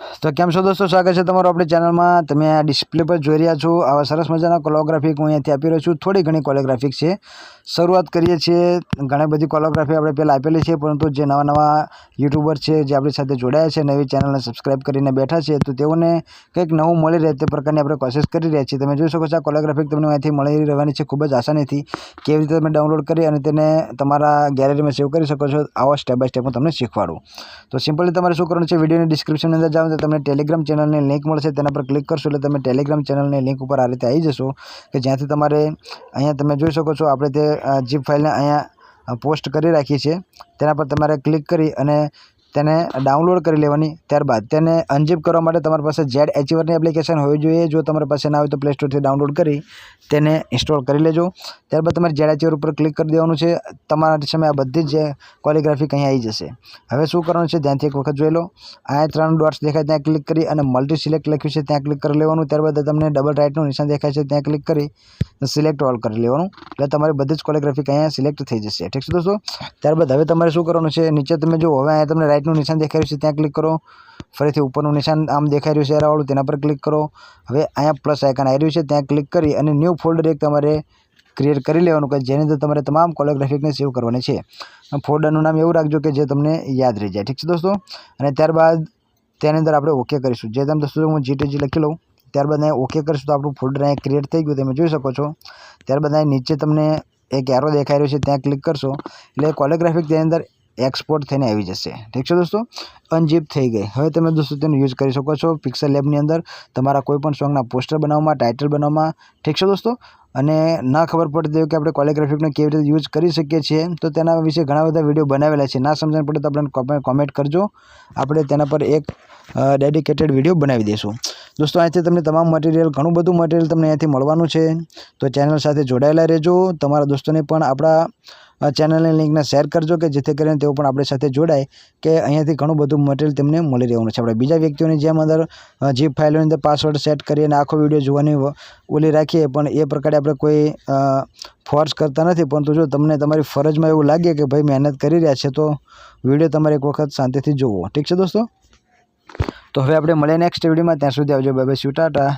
તો કેમ છો દોસ્તો? સ્વાગત છે તમારું આપણી ચેનલમાં. તમે આ ડિસ્પ્લે પર જોઈ રહ્યા છો. આવા સરસ મજાના કોલોગ્રાફિક હું અહીંયાથી આપી રહ્યો છું. થોડી ઘણી કોલોગ્રાફિક છે. શરૂઆત કરીએ છીએ. ઘણી બધી કોલોગ્રાફી આપણે પહેલાં આપેલી છે, પરંતુ જે નવા નવા યુટ્યુબર છે, જે આપણી સાથે જોડાયા છે, નવી ચેનલને સબસ્ક્રાઈબ કરીને બેઠા છે, તો તેઓને કંઈક નવું મળી રહે તે પ્રકારની આપણે કોશિશ કરી રહ્યા છીએ. તમે જોઈ શકો છો આ કોલોગ્રાફિક તમને અહીંયાથી મળી રહેવાની છે ખૂબ જ આસાનીથી. કેવી રીતે તમે ડાઉનલોડ કરી અને તેને તમારા ગેલેરીમાં સેવ કરી શકો છો, આવા સ્ટેપ બાય સ્ટેપ હું તમને શીખવાડું. તો સિમ્પલી તમારે શું કરવાનું છે? વિડીયોની ડિસ્ક્રિપ્શનની અંદર જાઓ તો તમને ટેલિગ્રામ ચેનલની લિંક મળશે, તેના પર ક્લિક કરશો એટલે તમે ટેલિગ્રામ ચેનલની લિંક ઉપર આ રીતે આવી જશો કે જ્યાંથી તમારે અહીંયા તમે જોઈ શકો છો આપણે તે જીપ ફાઇલને અહીંયા પોસ્ટ કરી રાખી છે. તેના પર તમારે ક્લિક કરી અને તેને ડાઉનલોડ કરી લેવાની. ત્યારબાદ તેને અનઝીપ કરવા માટે તમારી પાસે જેડ એચીવરની એપ્લિકેશન હોવી જોઈએ. જો તમારી પાસે ના હોય તો પ્લે સ્ટોરથી ડાઉનલોડ કરી તેને ઇન્સ્ટોલ કરી લેજો. ત્યારબાદ તમારે જેડ એચીવર ઉપર ક્લિક કરી દેવાનું છે. તમારા સામે આ બધી જ કોલિગ્રાફી અહીંયા આવી જશે. હવે શું કરવાનું છે? ધ્યાનથી એક વખત જોઈ લો. અહીંયા ત્રણ ડોટ્સ દેખાય ત્યાં ક્લિક કરી અને મલ્ટી સિલેક્ટ લખ્યું છે ત્યાં ક્લિક કરી લેવાનું. ત્યારબાદ તમને ડબલ રાઇટનું નિશાન દેખાય છે ત્યાં ક્લિક કરી સિલેક્ટ ઓલ કરી લેવાનું. એટલે તમારી બધી જ કોલિગ્રાફી અહીંયા સિલેક્ટ થઈ જશે. ઠીક છે દોસ્તો? ત્યારબાદ હવે તમારે શું કરવાનું છે? નીચે તમે જો હવે અહીંયા તમને રાઇટનું નિશાન દેખાઈ રહ્યું છે, ત્યાં ક્લિક કરો. ફરીથી ઉપરનું નિશાન આમ દેખાઈ રહ્યું છે એરાવાળું તેના પર ક્લિક કરો. હવે અહીંયા પ્લસ આઇકન આવી રહ્યું છે, ત્યાં ક્લિક કરી અને ન્યૂ ફોલ્ડર એક તમારે ક્રિએટ કરી લેવાનું, કે જેની અંદર તમારે તમામ કોલોગ્રાફિકને સેવ કરવાની છે. ફોલ્ડરનું નામ એવું રાખજો કે જે તમને યાદ રહી જાય. ઠીક છે દોસ્તો? અને ત્યારબાદ તેની અંદર આપણે ઓકે કરીશું. જે તમે દોસ્તો હું જીટીજી લખી લઉં, ત્યારબાદ અહીંયા ઓકે કરીશું તો આપણું ફોલ્ડર અહીંયા ક્રિએટ થઈ ગયું, તમે જોઈ શકો છો. ત્યારબાદ અહીંયા નીચે તમને એક એરો દેખાઈ રહ્યો છે, ત્યાં ક્લિક કરશો. એટલે કોલોગ્રાફિક તેની અંદર એક્સપોર્ટ થઈને આવી જશે. ઠીક છે દોસ્તો? અનજીપ થઈ ગઈ. હવે તમે દોસ્તો તેનો યુઝ કરી શકો છો પિક્સલ લેબની અંદર. તમારા કોઈપણ સોંગના પોસ્ટર બનાવવામાં ટાઇટલ બનાવવામાં. ઠીક છે દોસ્તો? અને ના ખબર પડતી હોય કે આપણે કોલિગ્રાફિકનો કેવી રીતે યુઝ કરી શકીએ છીએ, તો તેના વિશે ઘણા બધા વીડિયો બનાવેલા છે. ના સમજણ પડે તો આપણે કોમેન્ટ કરજો. આપણે તેના પર એક ડેડિકેટેડ વીડિયો બનાવી દઈશું. દોસ્તો, અહીંથી તમને તમામ મટીરિયલ ઘણું બધું મટીરિયલ તમને અહીંયાથી મળવાનું છે. તો ચેનલ સાથે જોડાયેલા રહેજો. તમારા દોસ્તોને પણ આપણા ચેનલની લિંકને શેર કરજો કે જેથી કરીને તેઓ પણ આપણી સાથે જોડાય કે અહીંયાથી ઘણું બધું મટીરિયલ તેમને મળી રહેવાનું છે. આપણે બીજા વ્યક્તિઓની જેમ અંદર જીપ ફાઇલોની અંદર પાસવર્ડ સેટ કરી અને આખો વીડિયો જોવાની ઓલી રાખીએ, પણ એ પ્રકારે આપણે કોઈ ફોર્સ કરતા નથી. પરંતુ જો તમને તમારી ફરજમાં એવું લાગે કે ભાઈ મહેનત કરી રહ્યા છે, તો વીડિયો તમારે એક વખત શાંતિથી જોવો. ઠીક છે દોસ્તો? તો હવે આપણે મળીએ નેક્સ્ટ વિડીયોમાં. ત્યાં સુધી આવજો. Bye bye Tata